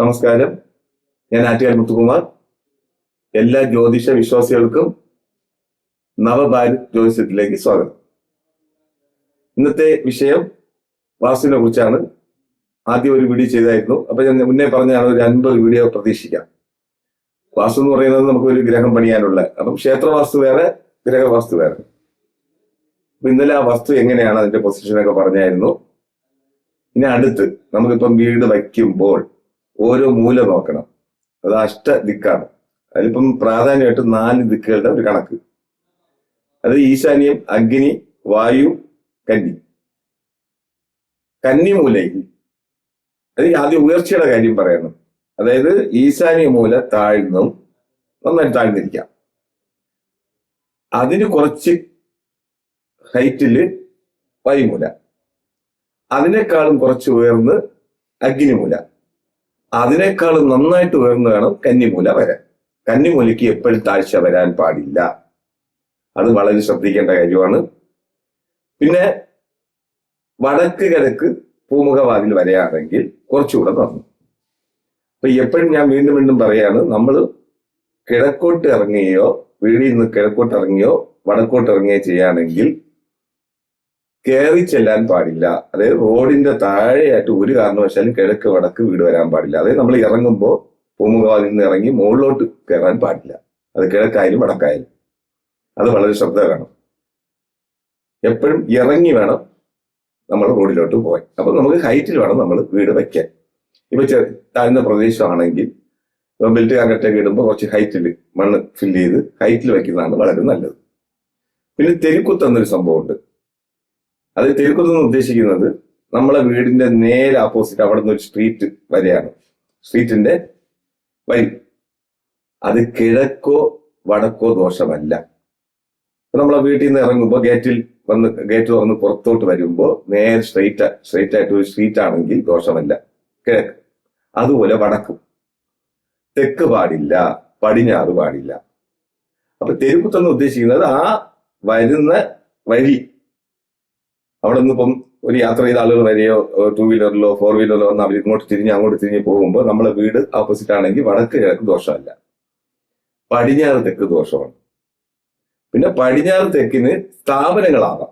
നമസ്കാരം. ഞാൻ ആറ്റുകാൽ മുത്തുകുമാർ. എല്ലാ ജ്യോതിഷ വിശ്വാസികൾക്കും നവഭാരത് ജ്യോതിഷത്തിലേക്ക് സ്വാഗതം. ഇന്നത്തെ വിഷയം വാസ്തുവിനെ കുറിച്ചാണ്. ആദ്യം ഒരു വീഡിയോ ചെയ്തായിരുന്നു. അപ്പൊ ഞാൻ മുന്നേ പറഞ്ഞാണ് ഒരു അൻപത് വീഡിയോ പ്രതീക്ഷിക്കാം. വാസ്തു എന്ന് പറയുന്നത് നമുക്ക് ഒരു ഗ്രഹം പണിയാനുള്ള. അപ്പം ക്ഷേത്രവാസ്തു വേറെ ഗ്രഹവാസ്തു വേറെ. അപ്പൊ ഇന്നലെ ആ വസ്തു എങ്ങനെയാണ് അതിന്റെ പൊസിഷനൊക്കെ പറഞ്ഞായിരുന്നു. ഇനി അടുത്ത് നമുക്കിപ്പം വീട് വയ്ക്കുമ്പോൾ ഓരോ മൂല നോക്കണം. അത് അഷ്ട ദിക്കാണ്. അതിലിപ്പം പ്രാധാന്യമായിട്ട് നാല് ദിക്കുകളുടെ ഒരു കണക്ക്. അത് ഈശാന്യം അഗ്നി വായു കന്നി. കന്നി മൂലയിൽ. അത് ആദ്യം ഉയർച്ചയുടെ കാര്യം പറയണം അതായത് ഈശാന്യ മൂല താഴ്ന്നും നന്നായിട്ട് താഴ്ന്നിരിക്കാം. അതിന് കുറച്ച് ഹൈറ്റിൽ വായുമൂല. അതിനേക്കാളും കുറച്ച് ഉയർന്ന് അഗ്നിമൂല. അതിനേക്കാളും നന്നായിട്ട് ഉയർന്നു വേണം കന്നിമൂല വരാൻ. കന്നിമൂലയ്ക്ക് എപ്പോഴും താഴ്ച വരാൻ പാടില്ല. അത് വളരെ ശ്രദ്ധിക്കേണ്ട കാര്യമാണ്. പിന്നെ വടക്ക് കിഴക്ക് പൂമുഖവാതിൽ വരെയാണെങ്കിൽ കുറച്ചുകൂടെ നന്നു അപ്പൊ എപ്പോഴും ഞാൻ വീണ്ടും വീണ്ടും പറയാണ് നമ്മൾ കിഴക്കോട്ട് ഇറങ്ങുകയോ വീടിൽ നിന്ന് കിഴക്കോട്ട് ഇറങ്ങിയോ വടക്കോട്ട് ഇറങ്ങുകയോ ചെയ്യുകയാണെങ്കിൽ കയറി ചെല്ലാൻ പാടില്ല. അതായത് റോഡിന്റെ താഴെയായിട്ട് ഒരു കാരണവശാലും കിഴക്ക് വടക്ക് വീട് വരാൻ പാടില്ല. അതായത് നമ്മൾ ഇറങ്ങുമ്പോൾ പൂമുഖവാതിൽ നിന്ന് ഇറങ്ങി മുകളിലോട്ട് കയറാൻ പാടില്ല. അത് കിഴക്കായാലും വടക്കായാലും. അത് വളരെ ശ്രദ്ധ വേണം എപ്പോഴും ഇറങ്ങി വേണം നമ്മൾ റോഡിലോട്ട് പോകാൻ. അപ്പൊ നമുക്ക് ഹൈറ്റിൽ വേണം നമ്മൾ വീട് വയ്ക്കാൻ ഇപ്പൊ താഴ്ന്ന പ്രദേശമാണെങ്കിൽ ഇപ്പൊ ബെൽറ്റ് കാങ്കട്ടൊക്കെ ഇടുമ്പോൾ കുറച്ച് ഹൈറ്റിൽ മണ്ണ് ഫില്ല് ചെയ്ത് ഹൈറ്റിൽ വെക്കുന്നതാണ് വളരെ നല്ലത്. പിന്നെ തെരുക്കുത്ത് എന്നൊരു സംഭവമുണ്ട്. അത് തെരുക്കുത്ത് എന്ന് ഉദ്ദേശിക്കുന്നത് നമ്മളെ വീടിന്റെ നേരെ ഓപ്പോസിറ്റ് അവിടെ നിന്ന് ഒരു സ്ട്രീറ്റ് വരെയാണ്. സ്ട്രീറ്റിന്റെ വഴി. അത് കിഴക്കോ വടക്കോ ദോഷമല്ല. നമ്മളെ വീട്ടിൽ നിന്ന് ഇറങ്ങുമ്പോൾ ഗേറ്റിൽ വന്ന് ഗേറ്റ് തുറന്ന് പുറത്തോട്ട് വരുമ്പോൾ നേരെ സ്ട്രെയിറ്റ് സ്ട്രെയിറ്റ് ആയിട്ട് ഒരു സ്ട്രീറ്റ് ആണെങ്കിൽ ദോഷമല്ല. കിഴക്ക്. അതുപോലെ വടക്കും. തെക്ക് പാടില്ല പടിഞ്ഞാറ് പാടില്ല. അപ്പൊ തെരുക്കുത്തെന്ന് ഉദ്ദേശിക്കുന്നത് ആ വരുന്ന വഴി അവിടെ നിന്ന് ഇപ്പം ഒരു യാത്ര ചെയ്ത ആളുകൾ വരെയോ ടൂ വീലറിലോ ഫോർ വീലറിലോ വന്ന് അവർ ഇങ്ങോട്ട് തിരിഞ്ഞ് അങ്ങോട്ട് തിരിഞ്ഞ് പോകുമ്പോൾ നമ്മളെ വീട് ഓപ്പോസിറ്റ് ആണെങ്കിൽ വടക്ക് കിഴക്ക് ദോഷമല്ല. പടിഞ്ഞാറ് തെക്ക് ദോഷമാണ്. പിന്നെ പടിഞ്ഞാറ് തെക്കിന് സ്ഥാപനങ്ങളാവാം.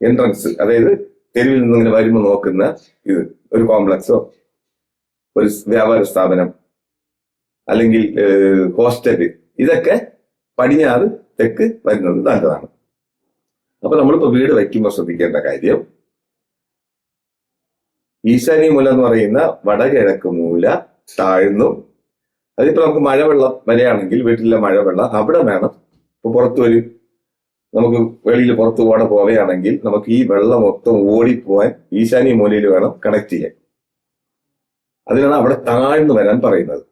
എൻട്രൻസ് അതായത് തെരുവിൽ നിന്ന് ഇങ്ങനെ വരുമ്പോൾ നോക്കുന്ന ഇത് ഒരു കോംപ്ലക്സോ ഒരു വ്യാപാര സ്ഥാപനം അല്ലെങ്കിൽ ഹോസ്റ്റൽ ഇതൊക്കെ പടിഞ്ഞാറ് തെക്ക് വരുന്നത് നല്ലതാണ്. അപ്പൊ നമ്മളിപ്പോ വീട് വയ്ക്കുമ്പോൾ ശ്രദ്ധിക്കേണ്ട കാര്യം ഈശാനി മൂല എന്ന് പറയുന്ന വടകിഴക്ക് മൂല താഴ്ന്നു അതിപ്പോ നമുക്ക് മഴവെള്ളം വരെയാണെങ്കിൽ വീട്ടിലെ മഴവെള്ളം അവിടെ വേണം. ഇപ്പൊ പുറത്തു വരും നമുക്ക് വെളിയിൽ പുറത്തു പോകാതെ പോവുകയാണെങ്കിൽ നമുക്ക് ഈ വെള്ളം മൊത്തം ഓടിപ്പോവാൻ ഈശാന്യ മൂലയിൽ വേണം കണക്ട് ചെയ്യാൻ. അതിനാണ് അവിടെ താഴ്ന്നു വരാൻ പറയുന്നത്.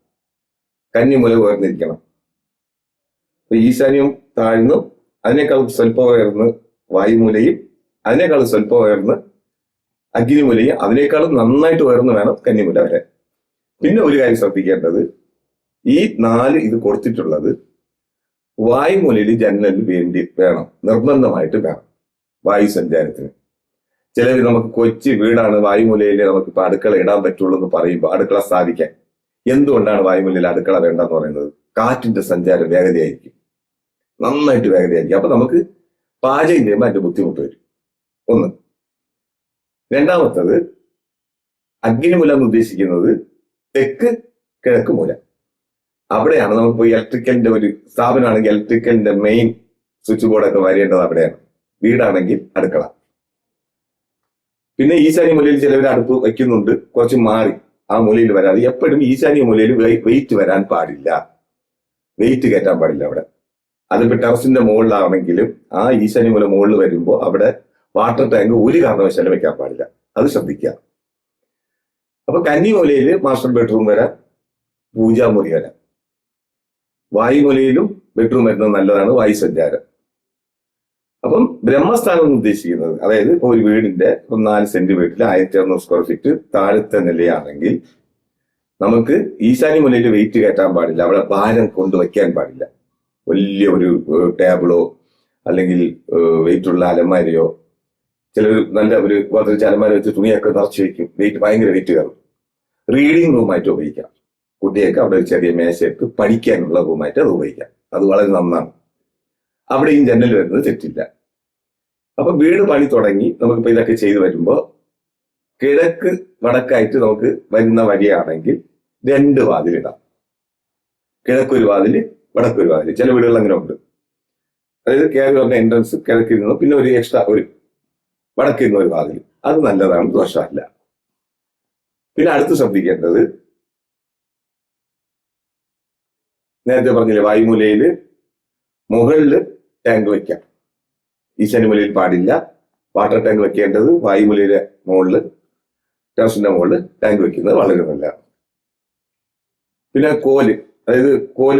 കന്നിമൂല ഉയർന്നിരിക്കണം. അപ്പൊ ഈശാന്യം താഴ്ന്നു അതിനേക്കാൾ സ്വല്പം ഉയർന്ന് വായുമൂലയും അതിനേക്കാൾ സ്വല്പം ഉയർന്ന് അഗ്നിമൂലയും അതിനേക്കാളും നന്നായിട്ട് ഉയർന്ന് വേണം കന്നിമൂല വരാൻ പിന്നെ ഒരു കാര്യം ശ്രദ്ധിക്കേണ്ടത് ഈ നാല് ഇത് കൊടുത്തിട്ടുള്ളത് വായുമൂലയിൽ ജനലിന് വേണ്ടി വേണം നിർബന്ധമായിട്ട് വേണം വായു സഞ്ചാരത്തിന്. ചിലർ നമുക്ക് കൊച്ചു വീടാണ് വായുമൂലയിൽ നമുക്ക് ഇപ്പൊ അടുക്കള ഇടാൻ പറ്റുള്ളൂ എന്ന് പറയുമ്പോൾ അടുക്കള സ്ഥാപിക്കാൻ. എന്തുകൊണ്ടാണ് വായുമൂലയിൽ അടുക്കള വേണ്ടെന്ന് പറയുന്നത്? കാറ്റിന്റെ സഞ്ചാരം വേഗതയായിരിക്കും. നന്നായിട്ട് വേഗതയായിരിക്കും. അപ്പൊ നമുക്ക് പാചകം ചെയ്യുമ്പോൾ അതിന്റെ ബുദ്ധിമുട്ട് വരും. ഒന്ന്. രണ്ടാമത്തത് അഗ്നിമൂല എന്ന് ഉദ്ദേശിക്കുന്നത് തെക്ക് കിഴക്ക് മൂല. അവിടെയാണ് നമുക്ക് ഇലക്ട്രിക്കലിന്റെ ഒരു സ്ഥാപനമാണെങ്കിൽ ഇലക്ട്രിക്കലിന്റെ മെയിൻ സ്വിച്ച് ബോർഡൊക്കെ വരേണ്ടത് അവിടെയാണ്. വീടാണെങ്കിൽ അടുക്കള. പിന്നെ ഈശാന്യ മൂലയിൽ ചിലവർ അടുപ്പ് വയ്ക്കുന്നുണ്ട്. കുറച്ച് മാറി ആ മൂലയിൽ വരാതെ എപ്പോഴും ഈശാന്യ മൂലയിൽ വെയിറ്റ് വരാൻ പാടില്ല. വെയിറ്റ് കയറ്റാൻ പാടില്ല അവിടെ. അതിപ്പോ ടെറസിന്റെ മുകളിലാണെങ്കിലും ആ ഈശാനി മൂല മുകളിൽ വരുമ്പോൾ അവിടെ വാട്ടർ ടാങ്ക് ഒരു കാരണവശാലും വെക്കാൻ പാടില്ല. അത് ശ്രദ്ധിക്കുക. അപ്പൊ കന്നിമൂലയിൽ മാസ്റ്റർ ബെഡ്റൂം വരാം പൂജാമുറി വരാം. വായുമൂലയിലും ബെഡ്റൂം വരുന്നത് നല്ലതാണ് വായു സഞ്ചാരം. അപ്പം ബ്രഹ്മസ്ഥാനം എന്ന് ഉദ്ദേശിക്കുന്നത് അതായത് ഇപ്പൊ ഒരു വീടിന്റെ നാല് സെന്റ് വീട്ടിൽ ആയിരത്തി അറുന്നൂറ് സ്ക്വയർ ഫീറ്റ് താഴത്തെ നിലയാണെങ്കിൽ നമുക്ക് ഈശാനി മുലയിൽ വെയിറ്റ് കയറ്റാൻ പാടില്ല അവിടെ ഭാരം കൊണ്ടുവയ്ക്കാൻ പാടില്ല. വലിയ ഒരു ടേബിളോ അല്ലെങ്കിൽ വെയിറ്റുള്ള അലമാരയോ ചിലർ നല്ല ഒരു കുറച്ച് അലമാര വെച്ച് തുണിയൊക്കെ നിറച്ച് വെക്കും. വെയിറ്റ് ഭയങ്കര വെയിറ്റ് കയറും. റീഡിംഗ് റൂമായിട്ട് ഉപയോഗിക്കാം. കുട്ടിയൊക്കെ അവിടെ ഒരു ചെറിയ മേശയിട്ട് പഠിക്കാനുള്ള റൂമായിട്ട് അത് ഉപയോഗിക്കാം. അത് വളരെ നന്നാണ്. അവിടെയും ജനൽ വരുന്നത് തെറ്റില്ല. അപ്പൊ വീട് പണി തുടങ്ങി നമുക്കിപ്പോ ഇതൊക്കെ ചെയ്തു വരുമ്പോൾ കിഴക്ക് വടക്കായിട്ട് നമുക്ക് വരുന്ന വഴിയാണെങ്കിൽ രണ്ട് വാതിലിടാം. കിഴക്കൊരു വാതിൽ വടക്കൊരു വാതിൽ ചില വീടുകളിൽ അങ്ങനെ ഉണ്ട് അതായത് കയറി പറഞ്ഞ എൻട്രൻസ് നിന്നും പിന്നെ ഒരു എക്സ്ട്രാ ഒരു വടക്കിൽ നിന്ന് ഒരു വാതിൽ. അത് നല്ലതാണ് ദോഷമല്ല. പിന്നെ അടുത്ത് ശ്രദ്ധിക്കേണ്ടത് നേരത്തെ പറഞ്ഞില്ലേ വായുമൂലയിൽ മുകളിൽ ടാങ്ക് വെക്കാം. ശനിമുലയിൽ പാടില്ല. വാട്ടർ ടാങ്ക് വെക്കേണ്ടത് വായുമൂലയിലെ മുകളിൽ ടെറസിന്റെ മുകളിൽ ടാങ്ക് വെക്കുന്നത് വളരെ നല്ലതാണ്. പിന്നെ കോൽ അതായത് കോൽ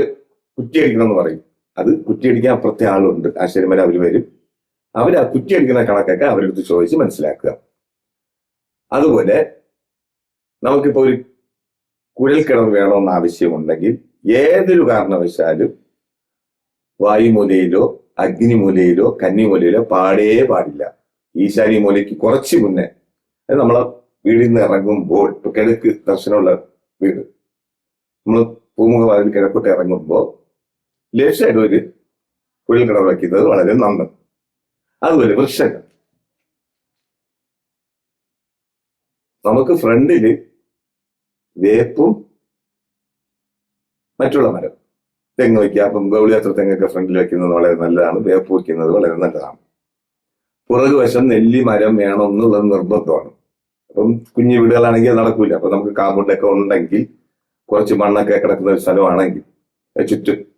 കുറ്റിയടിക്കണം എന്ന് പറയും. അത് കുറ്റിയടിക്കാൻ അപ്പുറത്തെ ആളുണ്ട്. ആശ്ചര്യമാരെ അവർ വരും. അവർ ആ കുറ്റിയടിക്കുന്ന കണക്കൊക്കെ അവരെടുത്ത് ചോദിച്ച് മനസ്സിലാക്കുക. അതുപോലെ നമുക്കിപ്പോ ഒരു കുഴൽക്കിണർ വേണമെന്ന ആവശ്യമുണ്ടെങ്കിൽ ഏതൊരു കാരണവശാലും വായുമൂലയിലോ അഗ്നിമൂലയിലോ കന്നിമൂലയിലോ പാടേ പാടില്ല. ഈശാനി മൂലയ്ക്ക് കുറച്ച് മുന്നേ. നമ്മൾ വീടിൽ നിന്ന് ഇറങ്ങുമ്പോൾ കിഴക്ക് ദർശനമുള്ള വീട്. നമ്മൾ പൂമുഖവാതിൽ കിഴക്കോട്ട് ഇറങ്ങുമ്പോൾ ലെഫ്റ്റ് ഒരു ഒരു കിണർ വയ്ക്കുന്നത് വളരെ നന്ന് അതുപോലെ വൃക്ഷങ്ങൾ നമുക്ക് ഫ്രണ്ടിൽ വേപ്പും മറ്റുള്ള മരം. തെങ്ങ് വയ്ക്കുക. അപ്പം ഗൗളിയാത്ര തെങ്ങൊക്കെ ഫ്രണ്ടിൽ വയ്ക്കുന്നത് വളരെ നല്ലതാണ്. വേപ്പ് വയ്ക്കുന്നത് വളരെ നല്ലതാണ്. പുറകു വശം നെല്ലി മരം വേണം എന്നുള്ളത് നിർബന്ധമാണ്. അപ്പം കുഞ്ഞു വീടുകളാണെങ്കിൽ അത് നടക്കൂല. അപ്പൊ നമുക്ക് കാമ്പൗണ്ടൊക്കെ ഉണ്ടെങ്കിൽ കുറച്ച് മണ്ണൊക്കെ കിടക്കുന്ന ഒരു സ്ഥലമാണെങ്കിൽ ചുറ്റും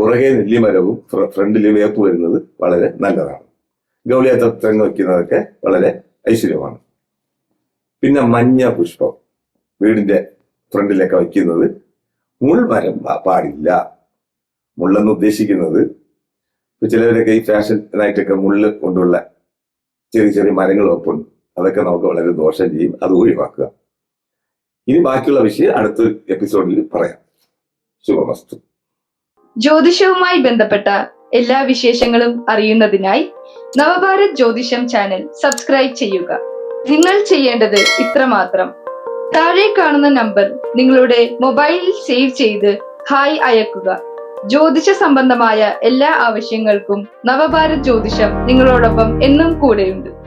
പുറകെ നെല്ലിമരവും ഫ്രണ്ടിൽ വേപ്പ് വരുന്നത് വളരെ നല്ലതാണ്. ഗൗളിയ തെങ്ങ് വയ്ക്കുന്നതൊക്കെ വളരെ ഐശ്വര്യമാണ്. പിന്നെ മഞ്ഞ പുഷ്പം വീടിന്റെ ഫ്രണ്ടിലൊക്കെ വയ്ക്കുന്നത് മുൾമരം പാടില്ല. മുള്ളെന്ന് ഉദ്ദേശിക്കുന്നത് ചിലവരൊക്കെ ഈ ഫാഷൻ ഫാഷനായിട്ടൊക്കെ മുള്ള കൊണ്ടുള്ള ചെറിയ ചെറിയ മരങ്ങൾ വെപ്പുണ്ട് അതൊക്കെ നമുക്ക് വളരെ ദോഷം ചെയ്യും. അത് ഒഴിവാക്കുക. ഇനി ബാക്കിയുള്ള വിഷയം അടുത്ത എപ്പിസോഡിൽ പറയാം. ശുഭമസ്തു. ജ്യോതിഷവുമായി ബന്ധപ്പെട്ട എല്ലാ വിശേഷങ്ങളും അറിയുന്നതിനായി നവഭാരത് ജ്യോതിഷം ചാനൽ സബ്സ്ക്രൈബ് ചെയ്യുക. നിങ്ങൾ ചെയ്യേണ്ടത് ഇത്രമാത്രം. താഴെ കാണുന്ന നമ്പർ നിങ്ങളുടെ മൊബൈലിൽ സേവ് ചെയ്ത് ഹായ് അയക്കുക. ജ്യോതിഷ സംബന്ധമായ എല്ലാ ആവശ്യങ്ങൾക്കും നവഭാരത് ജ്യോതിഷം നിങ്ങളോടൊപ്പം എന്നും കൂടെയുണ്ട്.